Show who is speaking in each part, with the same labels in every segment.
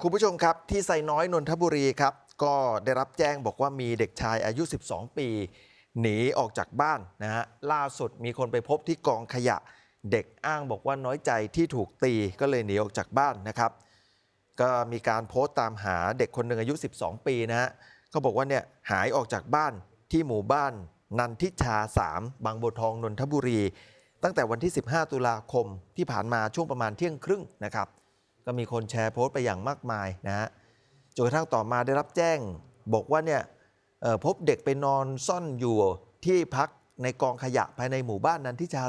Speaker 1: คุณผู้ชมครับที่ไซน้อยนนทบุรีครับก็ได้รับแจ้งบอกว่ามีเด็กชายอายุ 12 ปี หนีออกจากบ้านนะฮะล่าสุดมีคนไปพบที่กองขยะ เด็กอ้างบอกว่าน้อยใจที่ถูกตีก็เลยหนีออกจากบ้านนะครับ ก็มีการโพสต์ตามหาเด็กคนหนึ่งอายุ 12 ปีนะฮะเขาบอกว่าเนี่ยหายออกจากบ้านที่หมู่บ้าน นันทิชา 3 บางบัวทองนนทบุรี ตั้งแต่วันที่ 15 ตุลาคมที่ผ่านมาช่วงประมาณเที่ยงครึ่งนะครับ ก็มีคนแชร์โพสต์ไปอย่างมากมายนะฮะจนกระทั่งต่อมาได้รับแจ้ง บอกว่าเนี่ยพบเด็กไปนอนซ่อนอยู่ที่พักในกองขยะภายในหมู่บ้านนันทิชา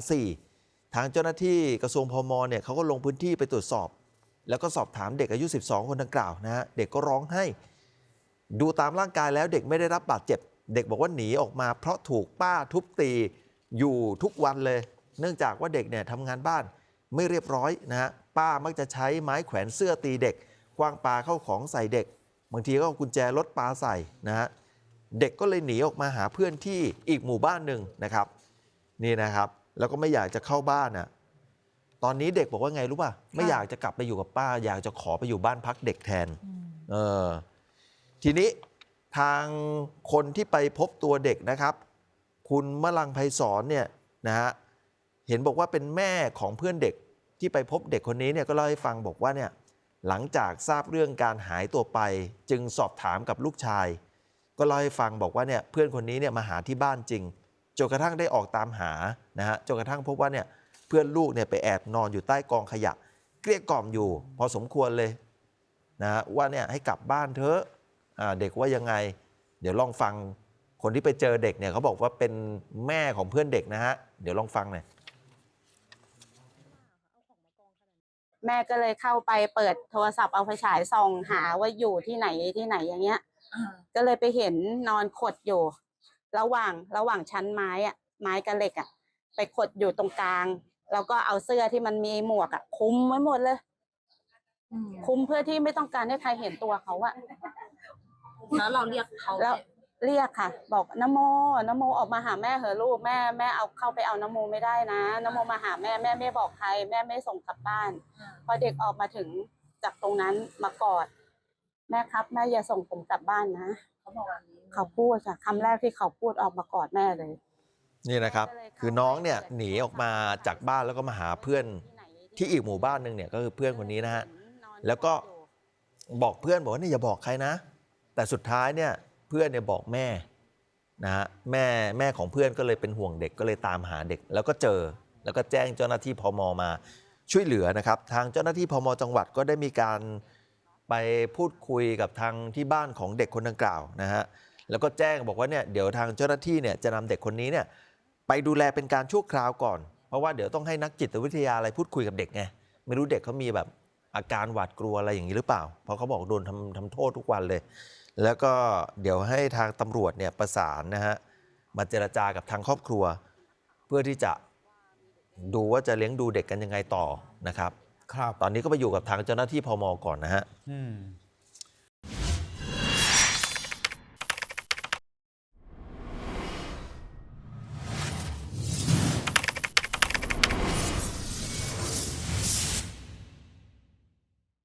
Speaker 1: 4ทางเจ้าหน้าที่กระทรวงพมเนี่ยเขาก็ลงพื้นที่ไปตรวจสอบ แล้วก็สอบถามเด็กอายุ 12 คนดังกล่าวนะฮะเด็กก็ร้องให้ ดูตามร่างกายแล้วเด็กไม่ได้รับบาดเจ็บ เด็กบอกว่าหนีออกมาเพราะถูกป้าทุบตีอยู่ทุกวันเลย เนื่องจากว่าเด็กเนี่ยทำงานบ้าน ไม่เรียบร้อยนะฮะป้ามักจะใช้ไม้แขวนเสื้อตีเด็กคว้างปลาเข้าของใส่เด็ก บางทีก็เอากุญแจรถปลาใส่นะฮะเด็กก็เลยหนีออกมาหาเพื่อนที่อีกหมู่บ้านหนึ่งนะครับ นี่นะครับ แล้วก็ไม่อยากจะเข้าบ้านน่ะตอนนี้เด็กบอกว่าไงรู้ป่ะไม่อยากจะกลับไปอยู่กับป้า อยากจะขอไปอยู่บ้านพักเด็กแทนเออทีนี้ทางคนที่ไปพบตัวเด็กนะครับ คุณมลังไพศรเนี่ยนะฮะ เห็นบอกว่าเป็นแม่ของเพื่อนเด็กที่ไปพบเด็กคนนี้เนี่ยก็เล่าให้ฟังบอกว่าเนี่ยหลังจากทราบเรื่องการหายตัวไป จึงสอบถามกับลูกชาย ก็เล่าให้ฟังบอกว่าเนี่ยเพื่อนคนนี้เนี่ยมาหาที่บ้านจริงจนกระทั่งได้ออกตามหานะฮะจนกระทั่งพบว่าเนี่ยเพื่อนลูกเนี่ยไปแอบนอนอยู่ใต้กองขยะ เกลี้ยกล่อมอยู่ พอสมควรเลยนะฮะว่าเนี่ยให้กลับบ้านเถอะเด็กว่ายังไง เดี๋ยวลองฟังคนที่ไปเจอเด็กเนี่ยเขาบอกว่าเป็นแม่ของเพื่อนเด็กนะฮะเดี๋ยวลองฟังหน่อย
Speaker 2: แม่ก็เลยเข้าไปเปิดโทรศัพท์เอาไฟฉายส่องหาว่าอยู่ที่ไหนที่ไหนอย่างเงี้ยก็เลยไปเห็นนอนขดอยู่ ระหว่างระหว่างชั้นไม้อะไม้กับเหล็กอะไปขดอยู่ตรงกลาง แล้วก็เอาเสื้อที่มันมีหมวกอะคลุมไว้หมดเลยคลุมเพื่อที่ไม่ต้องการให้ใครเห็นตัวเขาอะ
Speaker 3: แล้วเราเรียกเขา
Speaker 2: แล้ว เรียกค่ะ บอกนโมนโมออกมาหาแม่เหอะลูกแม่แม่เอาเข้าไปเอานโมไม่ได้นะนโมมาหาแม่แม่ไม่บอกใคร แม่ไม่ส่งกลับบ้าน พอเด็กออกมาถึงจากตรงนั้นมากอด แม่ครับแม่อย่าส่งผมกลับบ้านนะ
Speaker 3: เขาบอกวันนี้
Speaker 2: เขาพูดค่ะคำแรกที่เขาพูดออกมากอดแม่เลย
Speaker 1: นี่นะครับ คือน้องเนี่ยหนีออกมาจากบ้านแล้วก็มาหาเพื่อนที่อีกหมู่บ้านหนึ่งเนี่ยก็คือเพื่อนคนนี้นะฮะแล้วก็บอกเพื่อนบอกว่าเนี่ยอย่าบอกใครนะ แต่สุดท้ายเนี่ยเพื่อนเนี่ยบอกแม่นะฮะแม่แม่ของเพื่อนก็เลยเป็นห่วงเด็กก็เลยตามหาเด็ก แล้วก็เจอแล้วก็แจ้งเจ้าหน้าที่พมมาช่วยเหลือนะครับ ทางเจ้าหน้าที่พมจังหวัดก็ได้มีการไปพูดคุยกับทางที่บ้านของเด็กคนดังกล่าวนะฮะแล้วก็แจ้งบอกว่าเนี่ยเดี๋ยวทางเจ้าหน้าที่เนี่ยจะนำเด็กคนนี้เนี่ยไปดูแลเป็นการชั่วคราวก่อน เพราะว่าเดี๋ยวต้องให้นักจิตวิทยาอะไรพูดคุยกับเด็กไงไม่รู้เด็กเขามีแบบอาการหวาดกลัวอะไรอย่างนี้หรือเปล่า เพราะเขาบอกโดนทำทำโทษทุกวันเลย แล้วก็เดี๋ยวให้ทางตำรวจเนี่ยประสานนะฮะมาเจรจากับทางครอบครัว เพื่อที่จะดูว่าจะเลี้ยงดูเด็กกันยังไงต่อนะครับ
Speaker 4: ครับ
Speaker 1: ตอนนี้ก็ไปอยู่กับทางเจ้าหน้าที่พมก่อนนะฮะ
Speaker 4: อืม